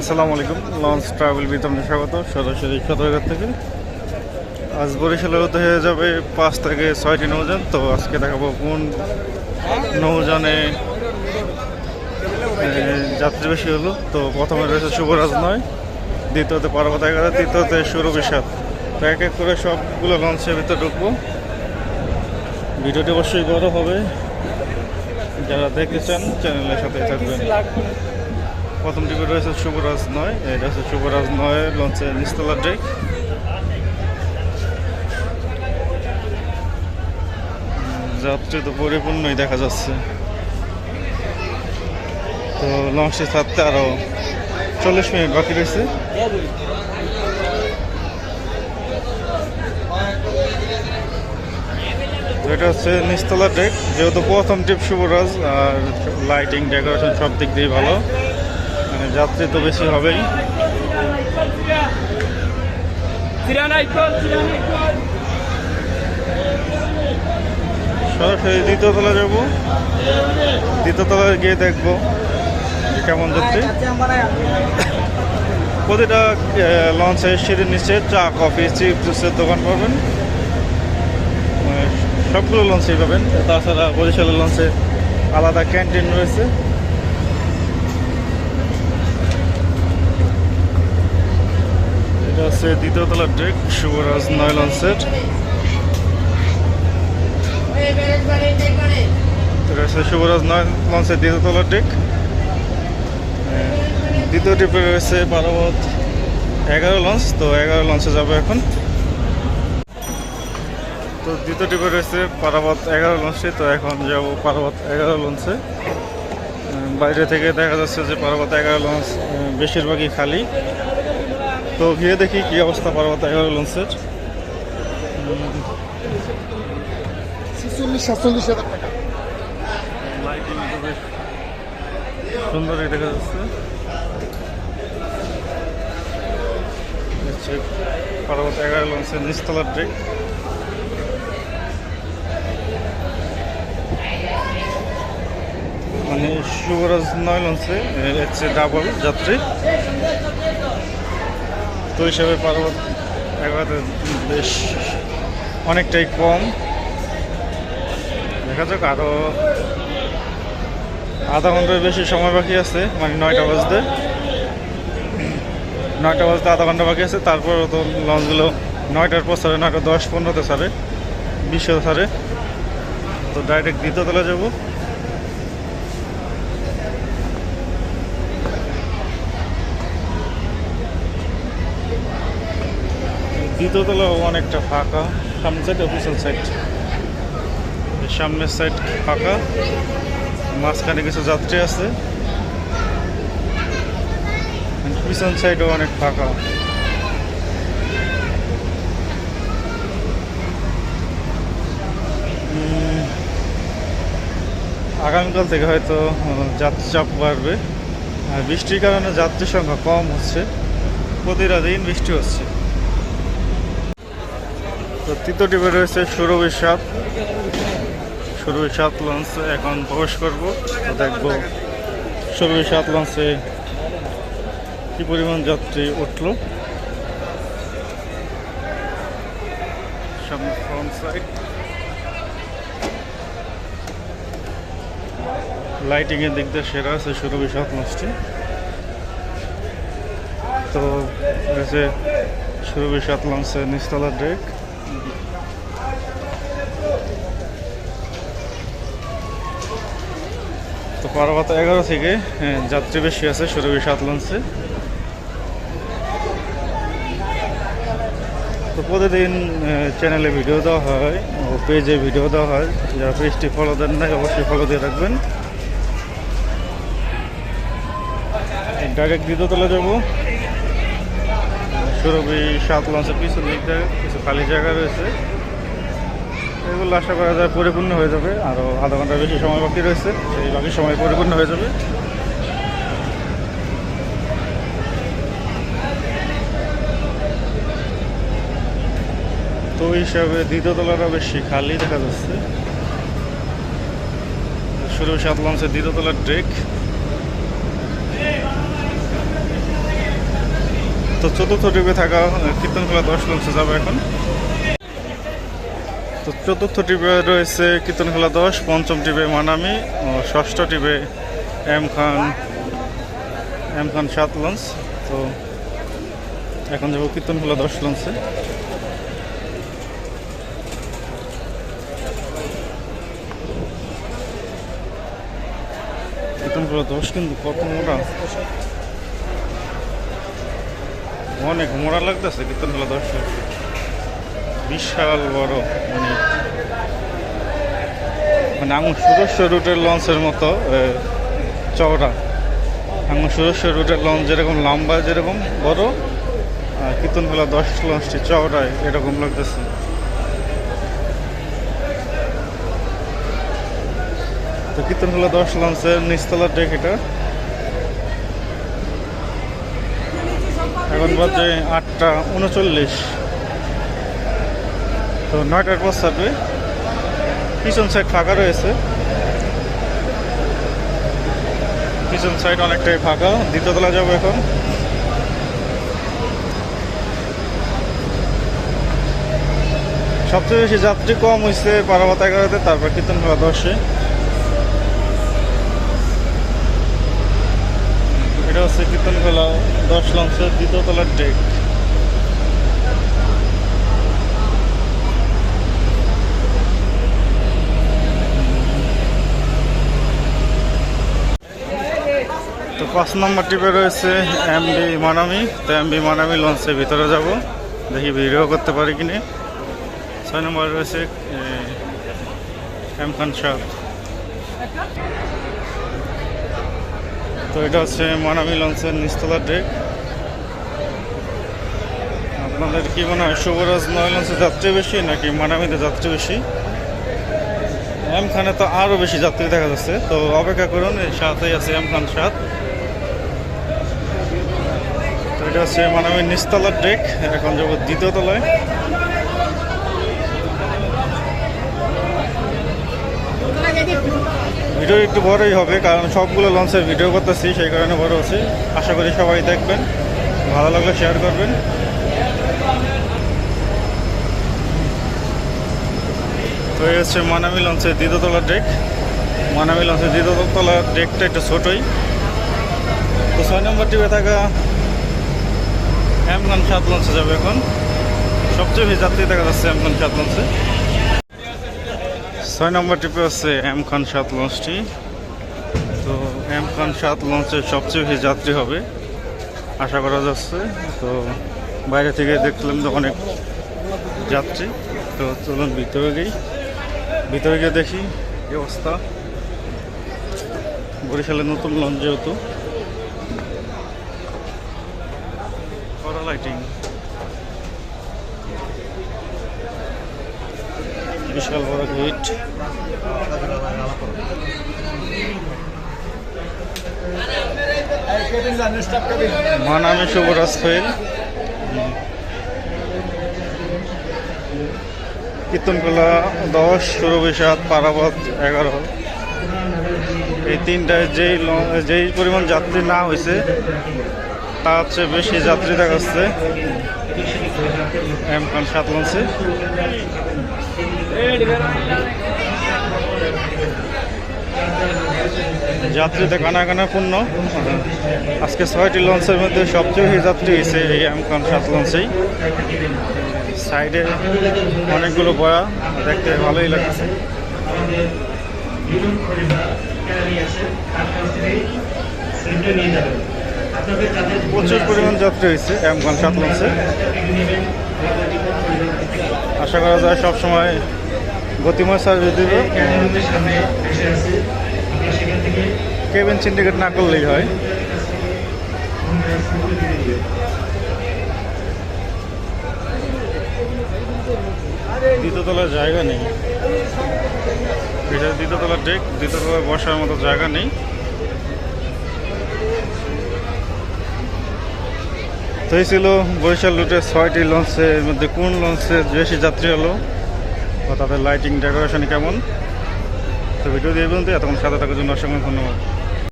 আসসালামু আলাইকুম। Launch travel বিতরণে স্বাগত। সরাসরি সদরঘাট থেকে। আজ বরিশালের হয়ে যাবে পাঁচ থেকে ছয়টি নৌযান। তো আজকে দেখাবো কোন নৌযানে যাত্রী বেশি হলো। তো প্রথমে রয়েছে শুভরাজ নয়। দ্বিতীয়তে পার্বত এগারো, তৃতীয়তে সুরবিশাদ তো এক এক করে সবগুলো লঞ্চের ভিতরে ঢুকবো। ভিডিওটি অবশ্যই বড় হবে। যারা দেখতে চান চ্যানেলের সাথে থাকবেন। প্রথম টিপে রয়েছে শুভরাজ নয়। এটা হচ্ছে শুভরাজ নয় লঞ্চের নিস্তলা ডেক যাত্রী তো পরিপূর্ণই দেখা যাচ্ছে। তো লঞ্চটি ছাড়তে আরও চল্লিশ মিনিট বাকি রয়েছে। এটা হচ্ছে নিস্তলা ডেক যেহেতু প্রথম টিপ শুভরাজ, আর লাইটিং, ডেকোরেশন সব দিক দিয়ে ভালো। যাত্রী তো বেশি হবেই। সরাসরি দ্বিতীয় তলা যাব। দ্বিতীয় তলায় গিয়ে দেখব কেমন যাত্রী। প্রতিটা লঞ্চে সিঁড়ির নিচে চা কফি চিপ জুসের দোকান পাবেন। মানে সবগুলো লঞ্চেই পাবেন। তাছাড়া বরিশালের লঞ্চে আলাদা ক্যান্টিন রয়েছে। এটা হচ্ছে দ্বিতীয় তলার ডেক শুভরাজ নয় লঞ্চের এটা হচ্ছে শুভরাজ নয় লঞ্চের দ্বিতীয় তলার ডেক দ্বিতীয় ট্রিপে রয়েছে পারাবত এগারো লঞ্চ তো এগারো লঞ্চে যাবে এখন। তো দ্বিতীয় ট্রিপে রয়েছে পারাবত এগারো লঞ্চে তো এখন যাব পারাবত এগারো লঞ্চে বাইরে থেকে দেখা যাচ্ছে যে পার্বত এগারো লঞ্চ বেশিরভাগই খালি। তো গিয়ে দেখি কি অবস্থা পার্বত এগারো লঞ্চের। ছেচল্লিশ সাতচল্লিশ হাজার টাকা। সুন্দরই দেখা যাচ্ছে। এগারো লঞ্চের নিচতলার ডেক মানে শুভরাজ নয় লঞ্চে হচ্ছে ডাবল যাত্রী। তো হিসাবে পার্বত এগারোতে বেশ অনেকটাই কম। দেখা যাক আরও আধা ঘণ্টার বেশি সময় বাকি আছে মানে নয়টা বাজতে। নয়টা বাজতে আধা ঘণ্টা বাকি আছে, তারপর তো লঞ্চগুলো নয়টার পর সাড়ে নয়টা দশ পনেরোতে সারে বিশে সারে তো ডাইরেক্ট দ্বিতীয়তলা যাব। দ্বিতীয়তলা অনেকটা ফাঁকা সামনের সাইড অফিসিয়াল সাইড সামনের সাইড ফাঁকা মাঝখানে কিছু যাত্রী আছে। পিছন সাইডও অনেক ফাঁকা। আগামীকাল থেকে হয়তো আহ, যাত্রী চাপ বাড়বে। আর বৃষ্টির কারণে যাত্রীর সংখ্যা কম হচ্ছে। প্রতিটা দিন বৃষ্টি হচ্ছে। তো তৃতীয় টিপে রয়েছে সুরভি সাত সুরভি সাত লঞ্চে এখন প্রবেশ করব। দেখব সুরভি সাত লঞ্চে কি পরিমাণ যাত্রী উঠল। সামনে এর দিক দিয়ে সেরা আছে সুরভি সাত লঞ্চটি তো রয়েছে সুরভি সাত লঞ্চের নিচতলা ডেক তো পারবাত এগারো থেকে হ্যাঁ, যাত্রী বেশি আছে সুরভি সাত লঞ্চে। তো প্রতিদিন চ্যানেলে ভিডিও দেওয়া হয় ও পেজে ভিডিও দেওয়া হয়। যারা পেজটি ফলো দেন নাই অবশ্যই ফলো দিয়ে রাখবেন। ডাইরেক্ট দ্বিতীয়তলা যাব সুরভি সাত লঞ্চের পিছন দিক থেকে কিছু খালি জায়গা রয়েছে। এগুলো আশা করা যায় পরিপূর্ণ হয়ে যাবে। আরও আধা ঘণ্টার বেশি সময় বাকি রয়েছে। সেই বাকি সময় পরিপূর্ণ হয়ে যাবে। তো হিসাবে দ্বিতীয় তলাটা বেশি খালি দেখা যাচ্ছে। শুরু সাত লঞ্চের দ্বিতীয় তলার ড্রেক তো চতুর্থ ট্রিপে থাকা কীর্তনখোলা দশ লঞ্চে যাবে এখন। তো চতুর্থ ট্রিপে রয়েছে কীর্তনখোলা দশ, পঞ্চম ট্রিপে মানামি, ও ষষ্ঠ ট্রিপে এম খান এম খান সাত লঞ্চ। তো এখন যাব কীর্তনখোলা দশ লঞ্চে। কীর্তনখোলা দশ কিন্তু কত মোটা? অনেক মোড়া লাগতেছে কীর্তনখোলা দশ লঞ্চ বিশাল বড় মানে মানে আঙুর সুদর্শ রুটের লঞ্চের মতো চওড়া। আঙুর সুদর্শ রুটের লঞ্চ যেরকম লম্বা, যেরকম বড়, আর কীর্তনখোলা দশ লঞ্চটি চওড়ায় এরকম লাগতেছে। তো কীর্তনখোলা দশ লঞ্চের নিচতলার ডেক এটা এখন বাজে আটটা উনচল্লিশ। তো নয়টার পর ছাড়বে পিছন সাইড ফাঁকা রয়েছে। পিছন সাইড অনেকটাই ফাঁকা দ্বিতীয়তলা যাব এখন। সবচেয়ে বেশি যাত্রী কম হয়েছে পারাবাত এগারোতে, তারপর কীর্তন খেলা দশে। এটা হচ্ছে কীর্তন খেলা দশ লঞ্চের দ্বিতীয়তলার ডেক তো পাঁচ নম্বর টিপে রয়েছে এম এমবি মানামি। তো এম এমবি মানামি লঞ্চের ভিতরে যাব। দেখি ভিডিও করতে পারি কিনে। ছয় নম্বর রয়েছে এম খান সাত তো এটা হচ্ছে মানামি লঞ্চের নিস্তলার ডেক। আপনাদের কি মনে হয় শুভরাজ নয় লঞ্চে যাত্রী বেশি নাকি মানামিতে যাত্রী বেশি? এম খানে তো আরও বেশি যাত্রী দেখা যাচ্ছে, তো অপেক্ষা করুন, এই সাথেই আছে এম খান সাত তো এটা হচ্ছে মানামির নিচতলার ডেক, এখন যাব দ্বিতীয় তলায়। ভিডিও একটু বড়ই হবে, কারণ সবগুলো লঞ্চের ভিডিও করতেছি, সেই কারণে বড় হচ্ছে আশা করি সবাই দেখবেন, ভালো লাগলে শেয়ার করবেন। তো এই হচ্ছে মানামি লঞ্চের দ্বিতীয়তলার ডেক মানামি লঞ্চের দ্বিতীয়তলার ডেকটা একটু ছোটোই। তো ছয় নম্বর টিপে থাকা এমখান সাত লঞ্চে যাবে এখন। সবচেয়ে বেশি যাত্রী দেখা যাচ্ছে এমখান সাত লঞ্চে ছয় নম্বর টিপে হচ্ছে এম খান সাত লঞ্চটি। তো এম খান সাত লঞ্চের সবচেয়ে বেশি যাত্রী হবে, আশা করা যাচ্ছে। তো বাইরে থেকে দেখলাম তো অনেক যাত্রী। তো চলুন ভিতরে গেই ভিতরে গিয়ে দেখি কি অবস্থা। বরিশালের নতুন লঞ্চ যেহেতু। লাইটিং বিশাল বড় গেট মানামে শুভরাজ ফেল কীর্তনকলা দশ সাত পারাবত এগারো। এই তিনটায় যেই যেই পরিমাণ যাত্রী না হয়েছে তা হচ্ছে বেশি যাত্রী দেখাচ্ছে এম খান সাত লঞ্চে যাত্রীতে কানা পূর্ণ। আজকে ছয়টি লঞ্চের মধ্যে সবচেয়ে বেশি যাত্রী হয়েছে এই এম খান সাত লঞ্চেই। সাইডে অনেকগুলো বয়া, দেখতে ভালোই লাগছে। প্রচুর পরিমাণ যাত্রী হয়েছে এম খান সাত লঞ্চে। আশা করা যায় সব সবসময় গতিময় সার্ভিস দেবে। কেবিন সিন্ডিকেট না করলেই হয়। দ্বিতীয়তলার জায়গা নেই। দ্বিতীয়তলার ডেক দ্বিতীয়তলায় বসার মতো জায়গা নেই। তো এই ছিল বরিশাল রুটে ছয়টি লঞ্চে, এর মধ্যে কোন লঞ্চে বেশি যাত্রী হলো বা তাদের লাইটিং ডেকোরেশন কেমন? তো ভিডিও দিয়ে বলতে এতক্ষণ সাথে থাকার জন্য অসংখ্য ধন্যবাদ।